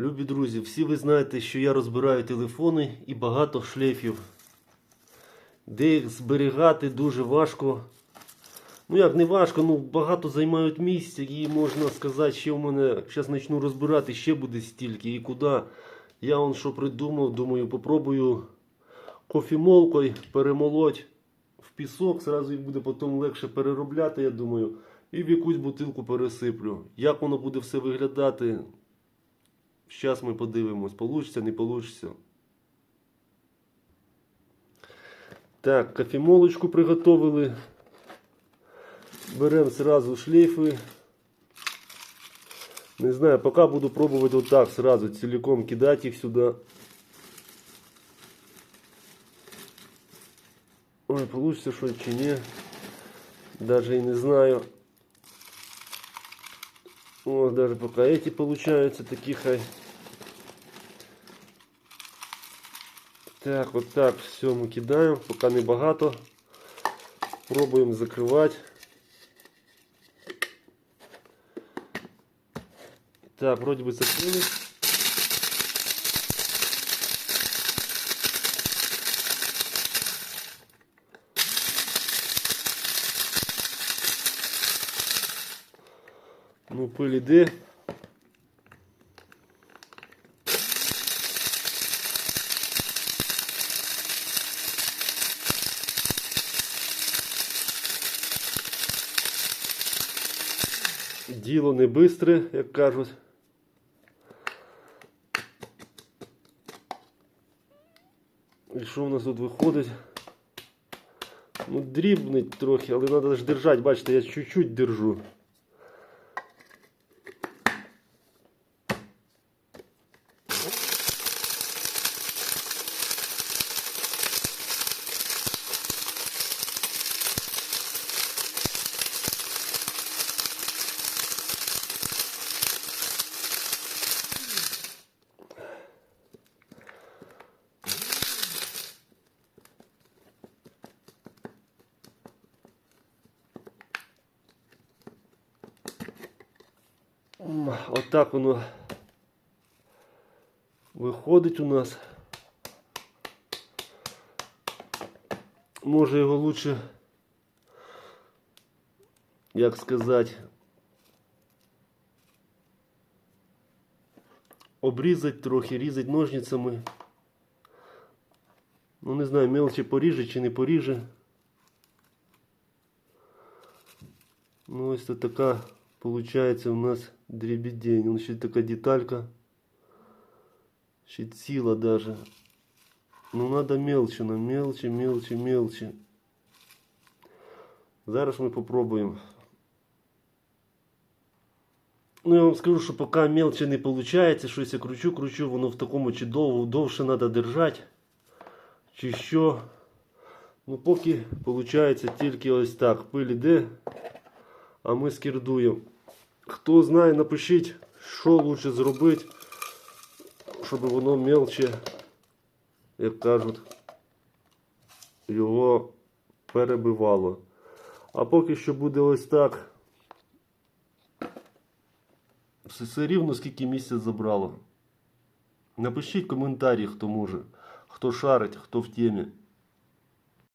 Любі друзі, всі ви знаєте, що я розбираю телефони і багато шлейфів. Де їх зберігати дуже важко. Ну як не важко, ну багато займають місця і можна сказати, що в мене зараз почну розбирати, ще буде стільки і куди. Я он що придумав, думаю, попробую кофемолкою перемолоть в пісок, зразу їх буде потім легше переробляти, я думаю, і в якусь бутилку пересиплю. Як воно буде все виглядати, зараз ми подивимось, получиться, не получиться. Так, кофемолочку приготовили. Беремо сразу шлейфи. Не знаю, пока буду пробовать вот так сразу целиком кидать их сюда. Ой, получится что чи не. Даже и не знаю. О, даже пока эти получаются такие хай. Так, вот так все мы кидаем, пока не багато. Пробуем закрывать. Так, вроде бы закрыли. Ну, пыль іде. Діло не бистре, як кажуть. І що в нас тут виходить? Ну, дрібнить трохи, але треба ж держати. Бачите, я чуть-чуть держу. Отак воно виходить у нас. Може його лучше, як сказати, обрізати трохи, різати ножницями. Ну не знаю, мелче поріже чи не поріже. Ну ось це така Получается у нас дребедень. Он ще така деталька. Ще ціла даже. Ну надо мелче, на мелче, мелче, мелче. Зараз ми попробуємо. Ну я вам скажу, що поки мелче не виходить, щось я кручу, кручу, воно в такому чи довго, довше треба держати. Чи що. Ну поки виходить тільки ось так. Пиль іде а ми скірдуємо. Хто знає, напишіть, що лучше зробити, щоб воно мелче, як кажуть, його перебивало. А поки що буде ось так. Все, все рівно скільки місяця забрало. Напишіть коментарі, хто може, хто шарить, хто в темі.